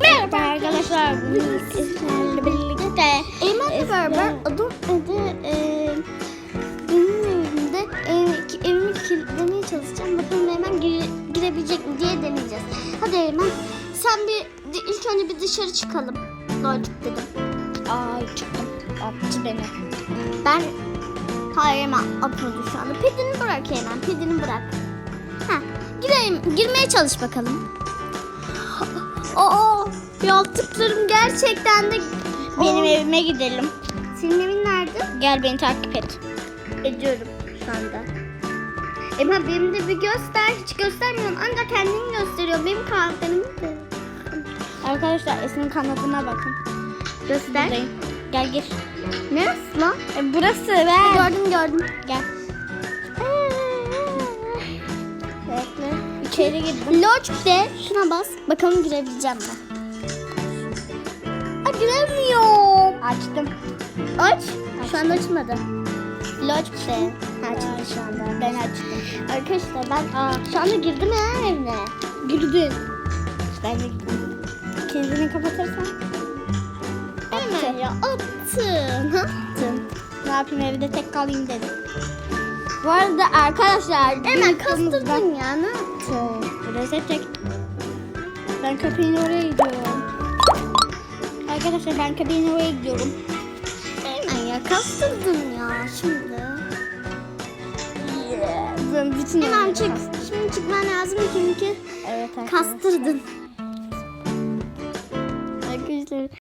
Merhaba arkadaşlar. Sizlerle birlikte Eymen'le beraber adım adı benim evimde ev, evimi kilitlemeye çalışacağım. Bakalım Eymen gire, girebilecek mi diye deneyeceğiz. Hadi Eymen sen bir ilk önce bir dışarı çıkalım. Lordcuk dedim. Ay çıktım. Attı beni. Ben hayır Eymen atmadı şu anda. Pedini bırak Eymen pedini bırak. Ha, gireyim, girmeye çalış bakalım. Aa, yaptıklarım gerçekten de Benim evime gidelim. Senin evin nerede? Gel beni takip et. ediyorum şu anda. Ama benim de bir göster. Hiç göstermiyorum. Ancak kendini gösteriyor. Benim karakterimi de. Arkadaşlar Esin'in kanadına bakın. Göster. Buradayım. Gel gir. Neresi lan? E, burası ben. Gördüm gördüm. Gel. Bekle. İçeri girdim. Lodge de şuna bas. Bakalım girebileceğim mi? Aa, giremiyorum. Açtım. Aç. Şu anda açmadı. Lodge de. Ha, açıldı şu anda. Ben açtım. Arkadaşlar ben aa, şu anda girdim ya evine. Girdin. Ben de girdim. Kendini kapatırsan. Hemen ya attın. Attın. Ne yapayım evde tek kalayım dedim. Bu arada arkadaşlar Hemen kastırdın ya ne yaptın? Reset çek. Ben köpeğin oraya gidiyorum. Arkadaşlar ben köpeğin oraya gidiyorum. Hemen ya kastırdın ya şimdi. Ben bütün Hemen çık. Şimdi çıkman lazım çünkü Evet arkadaşlar. kastırdın.